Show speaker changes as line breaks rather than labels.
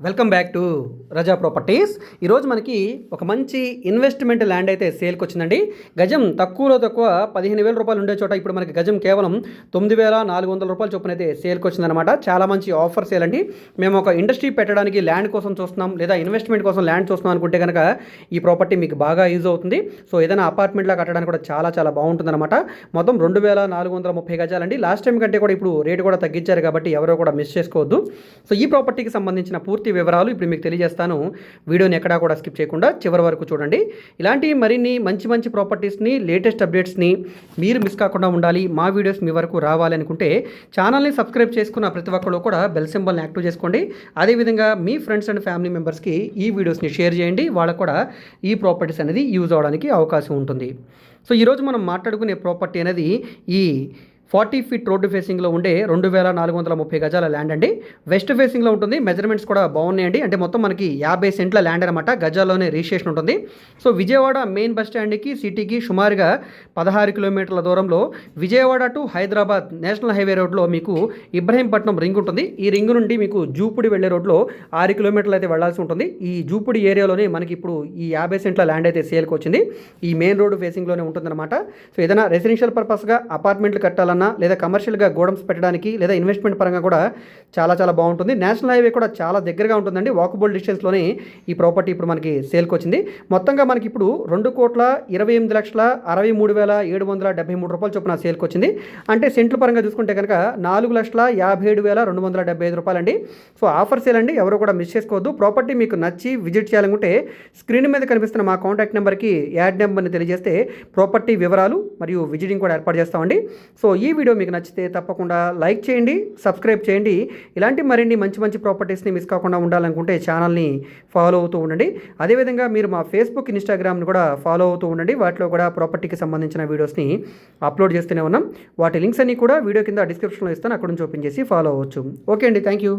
Welcome back to Raza Properties ఈరోజు మనకి ఒక మంచి ఇన్వెస్ట్మెంట్ ల్యాండ్ అయితే సేల్కి వచ్చిందండి. గజం తక్కువలో తక్కువ పదిహేను వేల రూపాయలు ఉండే చోట ఇప్పుడు మనకి గజం కేవలం తొమ్మిది వేల నాలుగు వందల రూపాయల చొప్పున అయితే సేల్కి వచ్చిందనమాట చాలా మంచి ఆఫర్ సేల్ అండి. మేము ఒక ఇండస్ట్రీ పెట్టడానికి ల్యాండ్ కోసం చూస్తున్నాం లేదా ఇన్వెస్ట్మెంట్ కోసం ల్యాండ్ చూస్తున్నాం అనుకుంటే కనుక ఈ ప్రాపర్టీ మీకు బాగా యూజ్ అవుతుంది. సో ఏదైనా అపార్ట్మెంట్లా కట్టడానికి కూడా చాలా చాలా బాగుంటుందన్నమాట. మొత్తం రెండు వేల నాలుగు వందల ముప్పై గజాలండి. లాస్ట్ టైం కంటే కూడా ఇప్పుడు రేటు కూడా తగ్గించారు కాబట్టి ఎవరో కూడా మిస్ చేసుకోవద్దు. సో ఈ ప్రాపర్టీకి సంబంధించిన పూర్తి వివరాలు ఇప్పుడు మీకు తెలియజేస్తాను. వీడియోని ఎక్కడా కూడా స్కిప్ చేయకుండా చివరి వరకు చూడండి. ఇలాంటి మరిన్ని మంచి మంచి ప్రాపర్టీస్ని లేటెస్ట్ అప్డేట్స్ని మీరు మిస్ కాకుండా ఉండాలి. మా వీడియోస్ మీ వరకు రావాలి అనుకుంటే ఛానల్ని సబ్స్క్రైబ్ చేసుకున్న ప్రతి ఒక్కరు కూడా బెల్ సింబల్ని యాక్టివ్ చేసుకోండి. అదేవిధంగా మీ ఫ్రెండ్స్ అండ్ ఫ్యామిలీ మెంబర్స్కి ఈ వీడియోస్ని షేర్ చేయండి. వాళ్ళకు కూడా ఈ ప్రాపర్టీస్ అనేది యూజ్ అవడానికి అవకాశం ఉంటుంది. సో ఈరోజు మనం మాట్లాడుకునే ప్రాపర్టీ అనేది ఈ ఫార్టీ ఫీట్ రోడ్డు ఫేసింగ్లో ఉండే రెండు వేల నాలుగు వందల ముప్పై గజాల ల్యాండ్ అండి. వెస్ట్ ఫేసింగ్లో ఉంటుంది మెజర్మెంట్స్ కూడా బాగున్నాయండి. అంటే మొత్తం మనకి యాభై సెంట్ల ల్యాండ్ అనమాట గజాల్లోనే రిజిస్ట్రేషన్ ఉంటుంది. సో విజయవాడ మెయిన్ బస్ స్టాండ్కి సిటీకి సుమారుగా పదహారు కిలోమీటర్ల దూరంలో Vijayawada to Hyderabad national highway రోడ్లో మీకు ఇబ్రహీంపట్నం రింగ్ ఉంటుంది. ఈ రింగ్ నుండి మీకు జూపుడి వెళ్ళే రోడ్లో ఆరు కిలోమీటర్లు అయితే వెళ్ళాల్సి ఉంటుంది. ఈ జూపుడి ఏరియాలోనే మనకి ఇప్పుడు ఈ యాభై సెంట్ల ల్యాండ్ అయితే సేల్కి వచ్చింది. ఈ మెయిన్ రోడ్డు ఫేసింగ్లోనే ఉంటుందన్నమాట. సో ఏదైనా రెసిడెన్షియల్ పర్పస్గా అపార్ట్మెంట్లు కట్టాలన్నా లేదా కమర్షియల్గా గోడమ్స్ పెట్టడానికి లేదా ఇన్వెస్ట్మెంట్ పరంగా కూడా చాలా చాలా బాగుంటుంది. నేషనల్ హైవే కూడా చాలా దగ్గరగా ఉంటుందండి. వాకబుల్ డిస్టెన్స్లోనే ఈ ప్రాపర్టీ ఇప్పుడు మనకి సేల్కి వచ్చింది మొత్తంగా మనకి ఇప్పుడు రెండు కోట్ల ఇరవై ఎనిమిది లక్షల అరవై మూడు వేల ఏడు వందల డెబ్బై మూడు రూపాయలు చొప్పున సేల్కి వచ్చింది అంటే సెంట్ల పరంగా చూసుకుంటే కనుక నాలుగు లక్షల యాభై ఏడు వేల రెండు వందల డెబ్బై ఐదు రూపాయలండి. సో ఆఫర్ సేల్ అండి. ఎవరు కూడా మిస్ చేసుకోవద్దు. ప్రాపర్టీ మీకు నచ్చి విజిట్ చేయాలనుకుంటే స్క్రీన్ మీద కనిపిస్తున్న మా కాంటాక్ట్ నెంబర్కి యాడ్ నెంబర్ని తెలియజేస్తే ప్రాపర్టీ వివరాలు మరియు విజిటింగ్ కూడా ఏర్పాటు చేస్తామండి. సో ఈ వీడియో మీకు నచ్చితే తప్పకుండా లైక్ చేయండి సబ్స్క్రైబ్ చేయండి. ఇలాంటి మరిన్ని మంచి మంచి ప్రాపర్టీస్ని మిస్ కాకుండా ఉండాలనుకుంటే ఛానల్ని ఫాలో అవుతూ ఉండండి. అదేవిధంగా మీరు మా ఫేస్బుక్ ఇన్స్టాగ్రామ్ని కూడా ఫాలో అవుతూ ఉండండి. వాటిలో కూడా ప్రాపర్టీకి సంబంధించిన వీడియోస్ని అప్లోడ్ చేస్తూనే ఉన్నాం. వాటి లింక్స్ అన్ని కూడా వీడియో కింద డిస్క్రిప్షన్లో ఇస్తాను. అక్కడ నుంచి ఓపెన్ చేసి ఫాలో అవ్వచ్చు. ఓకే అండి. Thank you.